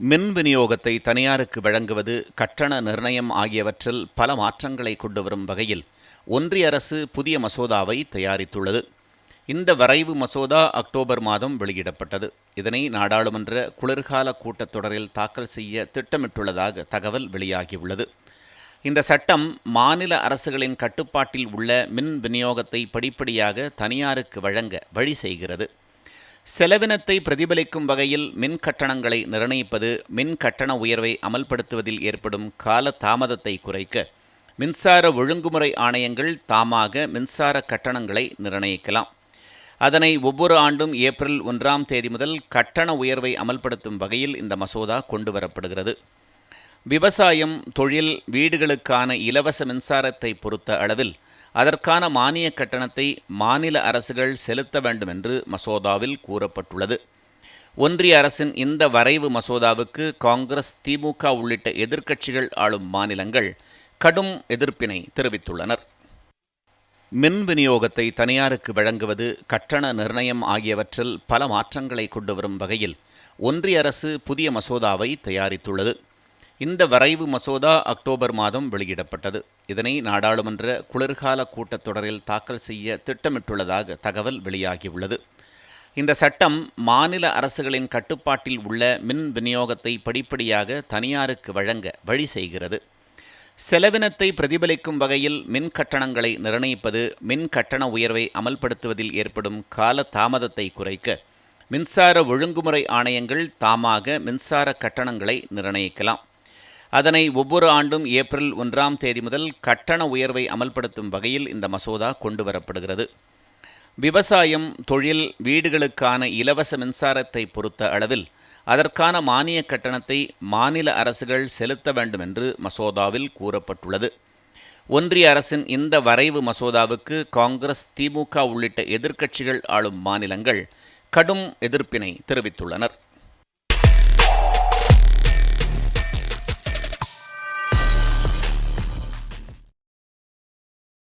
மின் விநியோகத்தை தனியாருக்கு வழங்குவது கட்டண நிர்ணயம் ஆகியவற்றில் பல மாற்றங்களை கொண்டு வரும் வகையில் ஒன்றிய அரசு புதிய மசோதாவை தயாரித்துள்ளது. இந்த வரைவு மசோதா அக்டோபர் மாதம் வெளியிடப்பட்டது. இதனை நாடாளுமன்ற குளிர்கால கூட்டத்தொடரில் தாக்கல் செய்ய திட்டமிட்டுள்ளதாக தகவல் வெளியாகியுள்ளது. இந்த சட்டம் மாநில அரசுகளின் கட்டுப்பாட்டில் உள்ள மின் விநியோகத்தை படிப்படியாக தனியாருக்கு வழங்க வழி செய்கிறது. செலவினத்தை பிரதிபலிக்கும் வகையில் மின் கட்டணங்களை நிர்ணயிப்பது மின் கட்டண உயர்வை அமல்படுத்துவதில் ஏற்படும் கால தாமதத்தை குறைக்க மின்சார ஒழுங்குமுறை ஆணையங்கள் தாமாக மின்சார கட்டணங்களை நிர்ணயிக்கலாம். அதனை ஒவ்வொரு ஆண்டும் ஏப்ரல் ஒன்றாம் தேதி முதல் கட்டண உயர்வை அமல்படுத்தும் வகையில் இந்த மசோதா கொண்டு வரப்படுகிறது விவசாயம் தொழில் வீடுகளுக்கான இலவச மின்சாரத்தை பொறுத்த அளவில் அதற்கான மானிய கட்டணத்தை மாநில அரசுகள் செலுத்த வேண்டும் என்று மசோதாவில் கூறப்பட்டுள்ளது. ஒன்றிய அரசின் இந்த வரைவு மசோதாவுக்கு காங்கிரஸ் திமுக உள்ளிட்ட எதிர்க்கட்சிகள் ஆளும் மாநிலங்கள் கடும் எதிர்ப்பினை தெரிவித்துள்ளனர். மின் விநியோகத்தை தனியாருக்கு வழங்குவது கட்டண நிர்ணயம் ஆகியவற்றில் பல மாற்றங்களை கொண்டு வரும் வகையில் ஒன்றிய அரசு புதிய மசோதாவை தயாரித்துள்ளது. இந்த வரைவு மசோதா அக்டோபர் மாதம் வெளியிடப்பட்டது. இதனை நாடாளுமன்ற குளிர்கால கூட்டத்தொடரில் தாக்கல் செய்ய திட்டமிட்டுள்ளதாக தகவல் வெளியாகியுள்ளது. இந்த சட்டம் மாநில அரசுகளின் கட்டுப்பாட்டில் உள்ள மின் விநியோகத்தை படிப்படியாக தனியாருக்கு வழங்க வழி செய்கிறது. செலவினத்தை பிரதிபலிக்கும் வகையில் மின் கட்டணங்களை நிர்ணயிப்பது மின் கட்டண உயர்வை அமல்படுத்துவதில் ஏற்படும் கால தாமதத்தை குறைக்க மின்சார ஒழுங்குமுறை ஆணையங்கள் தாமாக மின்சார கட்டணங்களை நிர்ணயிக்கலாம். அதனை ஒவ்வொரு ஆண்டும் ஏப்ரல் ஒன்றாம் தேதி முதல் கட்டண உயர்வை அமல்படுத்தும் வகையில் இந்த மசோதா கொண்டுவரப்படுகிறது. விவசாயம் தொழில் வீடுகளுக்கான இலவச மின்சாரத்தை பொறுத்த அளவில் அதற்கான மானிய கட்டணத்தை மாநில அரசுகள் செலுத்த வேண்டும் என்று மசோதாவில் கூறப்பட்டுள்ளது. ஒன்றிய அரசின் இந்த வரைவு மசோதாவுக்கு காங்கிரஸ் திமுக உள்ளிட்ட எதிர்க்கட்சிகள் ஆளும் மாநிலங்கள் கடும் எதிர்ப்பினை தெரிவித்துள்ளனர்.